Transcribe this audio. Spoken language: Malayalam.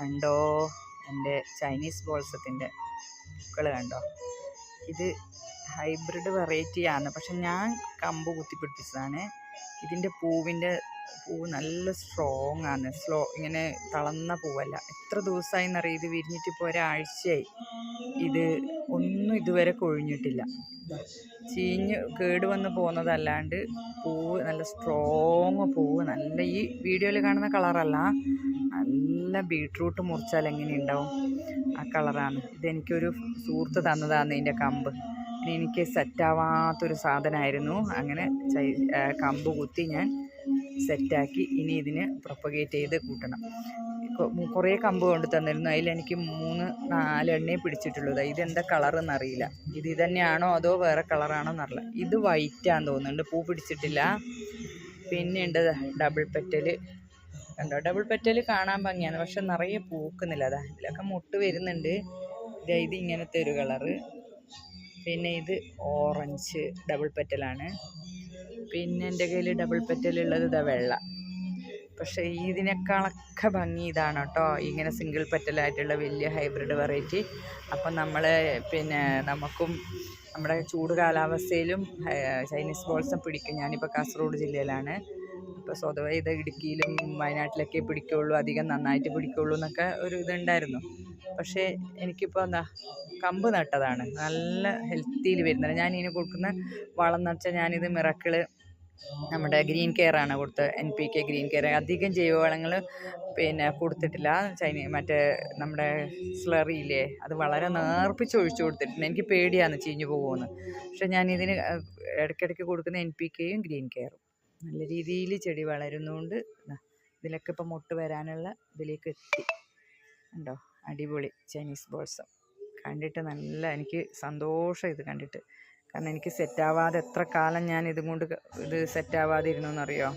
കണ്ടോ? എന്റെ ചൈനീസ് ബോൾസത്തിന്റെ പൂക്കൾ കണ്ടോ? ഇത് ഹൈബ്രിഡ് വെറൈറ്റിയാണ് പക്ഷെ ഞാൻ കമ്പ് കുത്തിപ്പിടിപ്പിച്ചതാണ്. ഇതിന്റെ പൂവിന്റെ പൂവ് നല്ല സ്ട്രോങ് ആണ്. സ്ലോ ഇങ്ങനെ തളർന്ന പൂവല്ല. എത്ര ദിവസമായി എന്നറിയ ഇത് വിരിഞ്ഞിട്ട് ഇപ്പോൾ ഒരാഴ്ചയായി. ഇത് ഒന്നും ഇതുവരെ കൊഴിഞ്ഞിട്ടില്ല. ചീഞ്ഞ് കേട് വന്ന് പോകുന്നതല്ലാണ്ട് പൂവ് നല്ല സ്ട്രോങ് പൂവ്. നല്ല ഈ വീഡിയോയിൽ കാണുന്ന കളറല്ല. നല്ല ബീട്രൂട്ട് മുറിച്ചാൽ എങ്ങനെ ഉണ്ടാവും? ആ കളറാണ്. ഇതെനിക്കൊരു സുഹൃത്ത് തന്നതാണ് ഇതിന്റെ കമ്പ്. എനിക്ക് സെറ്റാവാത്തൊരു സാധനമായിരുന്നു അങ്ങനെ കമ്പ് കുത്തി ഞാൻ സെറ്റാക്കി ഇനി ഇതിന് പ്രൊപ്പഗേറ്റ് ചെയ്ത് കൂട്ടണം. കുറേ കമ്പ് കൊണ്ട് തന്നിരുന്നു. അതിലെനിക്ക് മൂന്ന് നാലെണ്ണേ പിടിച്ചിട്ടുള്ളത് ഇതെന്താ കളറെന്ന് അറിയില്ല ഇത് ഇതന്നെയാണോ തന്നെയാണോ അതോ വേറെ കളറാണോ എന്നറിയില്ല. ഇത് വൈറ്റാന്ന് തോന്നുന്നുണ്ട്. പൂ പിടിച്ചിട്ടില്ല. പിന്നെ ഉണ്ട് ഡബിൾ പെറ്റൽ കണ്ടോ? ഡബിൾ പെറ്റൽ കാണാൻ ഭംഗിയാണ്. പക്ഷെ നിറയെ പൂക്കുന്നില്ല. അതാ ഇതിലൊക്കെ മുട്ട് വരുന്നുണ്ട്. ഇത് ഇങ്ങനത്തെ ഒരു കളറ്. പിന്നെ ഇത് ഓറഞ്ച് ഡബിൾ പെറ്റലാണ്. പിന്നെ എന്റെ കയ്യിൽ ഡബിൾ പെറ്റലുള്ളത് ഇതാ വെള്ള. പക്ഷേ ഇതിനേക്കാളൊക്കെ ഭംഗി ഇതാണ് കേട്ടോ. ഇങ്ങനെ സിംഗിൾ പെറ്റലായിട്ടുള്ള വലിയ ഹൈബ്രിഡ് വെറൈറ്റി. അപ്പം നമ്മൾ പിന്നെ നമുക്കും നമ്മുടെ ചൂട് കാലാവസ്ഥയിലും ചൈനീസ് ബോൾസം പിടിക്കും. ഞാനിപ്പോൾ കാസർഗോഡ് ജില്ലയിലാണ്. അപ്പോൾ സ്വതവേ ഇത് ഇടുക്കിയിലും വയനാട്ടിലൊക്കെ പിടിക്കുള്ളൂ. അധികം നന്നായിട്ട് പിടിക്കുള്ളൂ എന്നൊക്കെ ഒരു ഇതുണ്ടായിരുന്നു. പക്ഷേ എനിക്കിപ്പോൾ എന്താ കമ്പ് നട്ടതാണ്. നല്ല ഹെൽത്തിയിൽ വരുന്നത്. ഞാൻ ഇതിന് കൊടുക്കുന്ന വളം എന്ന് വെച്ചാൽ ഞാനിത് മിറക്കിൾ നമ്മുടെ ഗ്രീൻ കെയർ ആണ് കൊടുത്തത് N P K green care. അധികം ജൈവവളങ്ങൾ പിന്നെ കൊടുത്തിട്ടില്ല. ചൈന മറ്റേ നമ്മുടെ സ്ലറിയില്ലേ അത് വളരെ നേർപ്പിച്ച് ഒഴിച്ചു കൊടുത്തിട്ടുണ്ട്. എനിക്ക് പേടിയാണ് ചീഞ്ഞു പോകുമെന്ന് പക്ഷെ ഞാൻ ഇതിന് ഇടയ്ക്കിടയ്ക്ക് കൊടുക്കുന്ന എൻ പി കെയും ഗ്രീൻ കെയറും. നല്ല രീതിയിൽ ചെടി വളരുന്നതുകൊണ്ട് ഇതിലൊക്കെ ഇപ്പം മുട്ട് വരാനുള്ള ഇതിലേക്ക് എത്തി. ഉണ്ടോ അടിപൊളി ചൈനീസ് ബോൾസം. കണ്ടിട്ട് നല്ല എനിക്ക് സന്തോഷം ഇത് കണ്ടിട്ട്. കാരണം എനിക്ക് സെറ്റാവാതെ എത്ര കാലം ഞാൻ ഇതും കൊണ്ട് ഇത് സെറ്റാവാതെ ഇരുന്നു എന്നറിയോ